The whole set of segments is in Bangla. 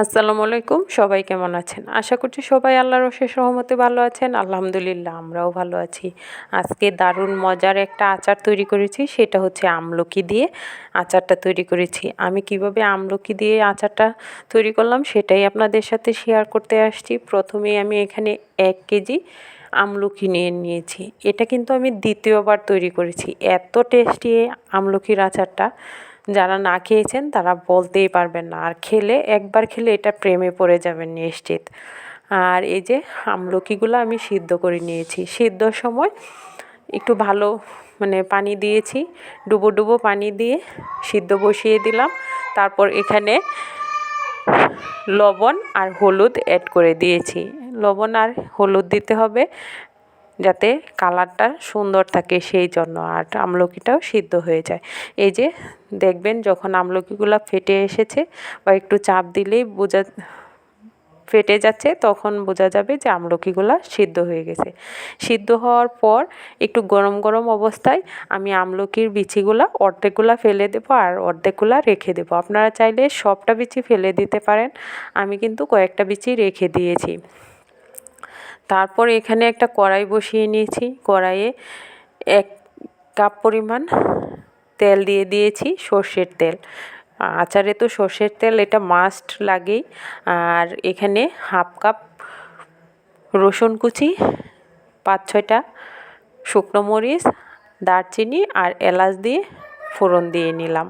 আসসালামু আলাইকুম, সবাই কেমন আছেন? আশা করছি সবাই আল্লাহর অশেষ সহমতে ভালো আছেন। আলহামদুলিল্লাহ, আমরাও ভালো আছি। আজকে দারুণ মজার একটা আচার তৈরি করেছি, সেটা হচ্ছে আমলকি দিয়ে আচারটা তৈরি করেছি। আমি কীভাবে আমলকি দিয়ে আচারটা তৈরি করলাম, সেটাই আপনাদের সাথে শেয়ার করতে আসছি। প্রথমেই আমি এখানে এক কেজি আমলকি নিয়ে নিয়েছি। এটা কিন্তু আমি দ্বিতীয়বার তৈরি করেছি। এত টেস্টি আমলকির আচারটা। যারা না খেয়েছেন তারা বলতেই পারবেন না। আর খেলে, একবার খেলে এটা প্রেমে পড়ে যাবেন নিশ্চিত। আর এই যে আমলকিগুলো আমি সিদ্ধ করে নিয়েছি। সিদ্ধর সময় একটু ভালো মানে পানি দিয়েছি। ডুবো ডুবো পানি দিয়ে সিদ্ধ বসিয়ে দিলাম। তারপর এখানে লবণ আর হলুদ অ্যাড করে দিয়েছি। লবণ আর হলুদ দিতে হবে। যাতে কালারটা সুন্দর থাকে সেই জন্য আর আমলকিটাও সিদ্ধ হয়ে যায়। এই যে দেখবেন যখন আমলকিগুলো ফেটে এসেছে বা একটু চাপ দিলেই বোঝা ফেটে যাচ্ছে, তখন বোঝা যাবে যে আমলকিগুলো সিদ্ধ হয়ে গেছে। সিদ্ধ হওয়ার পর একটু গরম গরম অবস্থায় আমি আমলকির বিচিগুলো অর্ধেকগুলো ফেলে দেবো আর অর্ধেকগুলো রেখে দেবো। আপনারা চাইলে সবটা বিচি ফেলে দিতে পারেন। আমি কিন্তু কয়েকটা বিচি রেখে দিয়েছি। তারপর এখানে একটা কড়াই বসিয়ে নিয়েছি। কড়াইয়ে এক কাপ পরিমাণ তেল দিয়ে দিয়েছি, সর্ষের তেল। আচারে তো সর্ষের তেল, এটা মাস্ট লাগেই। আর এখানে হাফ কাপ রসুন কুচি, পাঁচ ছয়টা শুকনো মরিচ, দারচিনি আর এলাচ দিয়ে ফোড়ন দিয়ে নিলাম।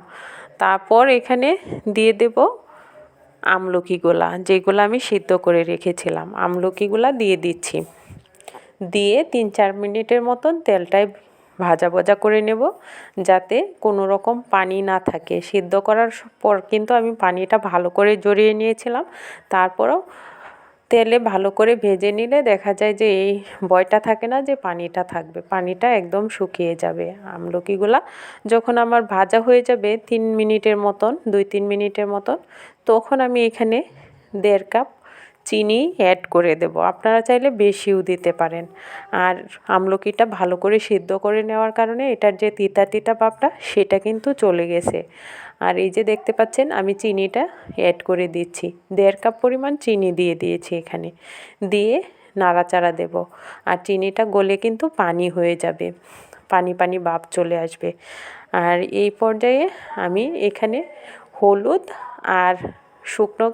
তারপর এখানে দিয়ে দেব আমলকিগুলা, যেগুলো আমি সিদ্ধ করে রেখেছিলাম, আমলকিগুলা দিয়ে দিচ্ছি। দিয়ে তিন চার মিনিটের মতন তেলটায় ভাজা ভাজা করে নেব, যাতে কোনো রকম পানি না থাকে। সিদ্ধ করার পর কিন্তু আমি পানিটা ভালো করে জড়িয়ে নিয়েছিলাম, তারপরেও তেলে ভালো করে ভেজে নিলে দেখা যায় যে এই বয়টা থাকে না যে পানিটা থাকবে, পানিটা একদম শুকিয়ে যাবে। আমলকিগুলা যখন আমার ভাজা হয়ে যাবে তিন মিনিটের মতন, দুই তিন মিনিটের মতন, তখন আমি এখানে দেড় কাপ চিনি অ্যাড করে দেব। আপনারা চাইলে বেশিও দিতে পারেন। আর আমলকিটা ভালো করে সিদ্ধ করে নেওয়ার কারণে এটার যে তিতা তিতা ভাবটা সেটা কিন্তু চলে গেছে। আর এই যে দেখতে পাচ্ছেন, আমি চিনিটা অ্যাড করে দিচ্ছি। দেড় কাপ পরিমাণ চিনি দিয়ে দিয়েছি এখানে। দিয়ে নাড়াচাড়া দেব। আর চিনিটা গলে কিন্তু পানি হয়ে যাবে। পানি পানি বাপ চলে আসবে। আর এই পর্যায়ে আমি এখানে হলুদ আর শুকনো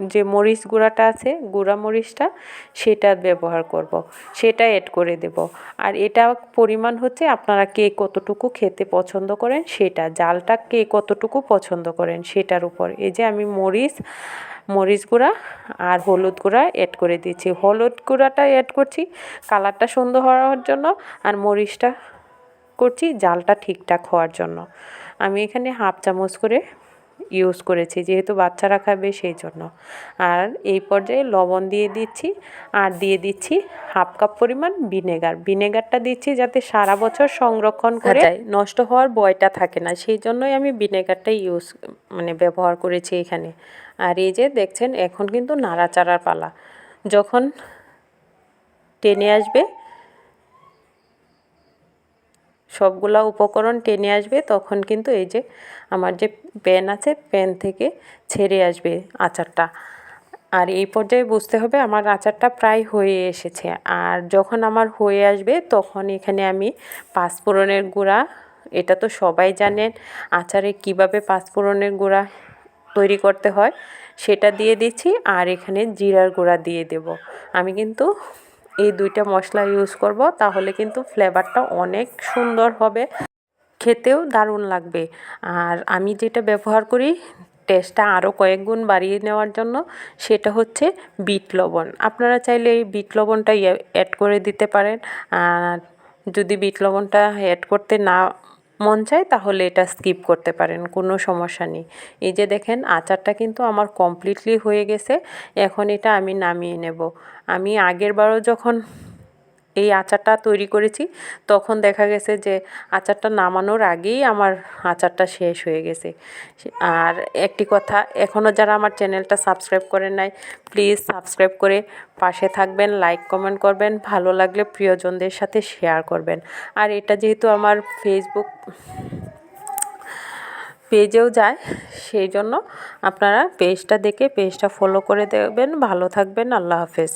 যে মরিচ গুঁড়াটা আছে, গুঁড়া মরিচটা, সেটা ব্যবহার করব। সেটা অ্যাড করে দেব। আর এটা পরিমাণ হচ্ছে আপনারা কে কতটুকু খেতে পছন্দ করেন, সেটা। জালটা কে কতটুকু পছন্দ করেন, সেটার উপর। এই যে আমি মরিচ মরিচ গুঁড়া আর হলুদ গুঁড়া অ্যাড করে দিচ্ছি। হলুদ গুঁড়াটা অ্যাড করছি কালারটা সুন্দর হওয়ার জন্য আর মরিচটা করছি জালটা ঠিকঠাক হওয়ার জন্য। আমি এখানে হাফ চামচ করে ইউজ করেছি যেহেতু বাচ্চারা খাবে সেই জন্য। আর এই পর্যায়ে লবণ দিয়ে দিচ্ছি আর দিয়ে দিচ্ছি হাফ কাপ পরিমাণ ভিনেগার। ভিনেগারটা দিচ্ছি যাতে সারা বছর সংরক্ষণ করে নষ্ট হওয়ার বয়টা থাকে না। সেই জন্যই আমি ভিনেগারটা ইউজ মানে ব্যবহার করেছি এখানে। আর এই যে দেখছেন এখন কিন্তু নাড়াচাড়ার পালা। যখন টেনে আসবে সবগুলা উপকরণ টেনে আসবে, তখন কিন্তু এই যে আমার যে প্যান আছে প্যান থেকে ছেড়ে আসবে আচারটা। আর এই পর্যায়ে বুঝতে হবে আমার আচারটা প্রায় হয়ে এসেছে। আর যখন আমার হয়ে আসবে, তখন এখানে আমি পাঁচফোড়নের গুঁড়া, এটা তো সবাই জানেন আচারে কীভাবে পাঁচফোড়নের গুঁড়া তৈরি করতে হয়, সেটা দিয়ে দিচ্ছি। আর এখানে জিরার গুঁড়া দিয়ে দেব। আমি কিন্তু এই দুইটা মশলা ইউজ করব, তাহলে কিন্তু ফ্লেভারটা অনেক সুন্দর হবে। খেতেও দারুণ লাগবে। আর আমি যেটা ব্যবহার করি টেস্টটা আরও কয়েক গুণ বাড়িয়ে নেওয়ার জন্য, সেটা হচ্ছে বিট লবণ। আপনারা চাইলে এই বিট লবণটা অ্যাড করে দিতে পারেন। আর যদি বিট লবণটা অ্যাড করতে না মন চায়, তাহলে এটা স্কিপ করতে পারেন, কোনো সমস্যা নেই। এই যে দেখেন, আচারটা কিন্তু আমার কমপ্লিটলি হয়ে গেছে, এখন এটা আমি নামিয়ে নেব। আমি আগের বারও যখন এই আচারটা তৈরি করেছি। তখন দেখা গেছে যে আচারটা নামানোর আগেই আমার আচারটা শেষ হয়ে গেছে। আর একটি কথা এখনও যারা আমার চ্যানেলটা সাবস্ক্রাইব করেন নাই, প্লিজ সাবস্ক্রাইব করে পাশে থাকবেন, লাইক, কমেন্ট করবেন, ভালো লাগলে প্রিয়জনদের সাথে শেয়ার করবেন। আর এটা যেহেতু আমার ফেসবুক পেজেও যায়, সেই জন্য আপনারা পেজটা দেখে পেজটা ফলো করে দেবেন। ভালো থাকবেন, আল্লাহ হাফেজ।